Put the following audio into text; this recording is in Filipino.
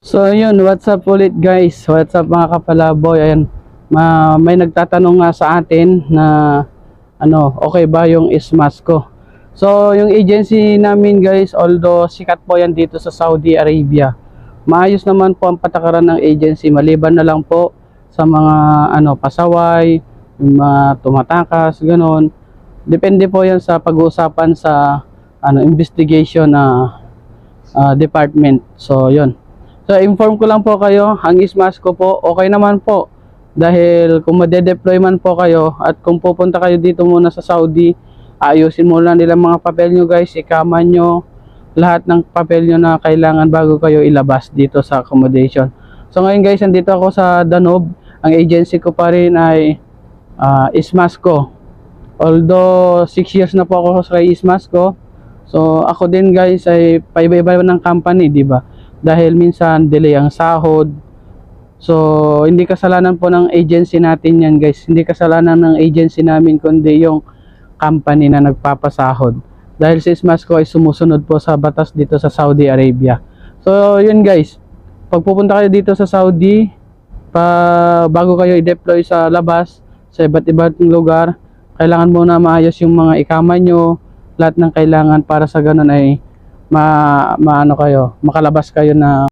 So yun, what's up ulit guys? What's up mga kapalaboy? Ayan, ma may nagtatanong nga sa atin na ano, okay ba yung ismas ko? So yung agency namin guys, although sikat po yan dito sa Saudi Arabia, maayos naman po ang patakaran ng agency maliban na lang po sa mga ano pasaway, mga tumatakas, ganon. Depende po yan sa pag-uusapan sa ano investigation na ah, department. So yun. So, inform ko lang po kayo, ang ismas ko po, okay naman po. Dahil kung made-deploy man po kayo at kung pupunta kayo dito muna sa Saudi, ayusin muna nila mga papel nyo guys, ikaman nyo lahat ng papel nyo na kailangan bago kayo ilabas dito sa accommodation. So ngayon guys, andito ako sa Danube. Ang agency ko pa rin ay ah, Ismasco. Although 6 years na po ako sa Ismasco, so ako din guys ay paiba-iba ng company, di ba? Dahil minsan delay ang sahod. So, hindi kasalanan po ng agency natin yan guys. Hindi kasalanan ng agency namin kundi yung company na nagpapasahod. Dahil si Smasco ay sumusunod po sa batas dito sa Saudi Arabia. So, yun guys. Pag pupunta kayo dito sa Saudi, pa, bago kayo i-deploy sa labas, sa iba't ibang lugar, kailangan muna maayos yung mga ikama nyo, lahat ng kailangan para sa ganun ay ma, maano kayo, makalabas kayo na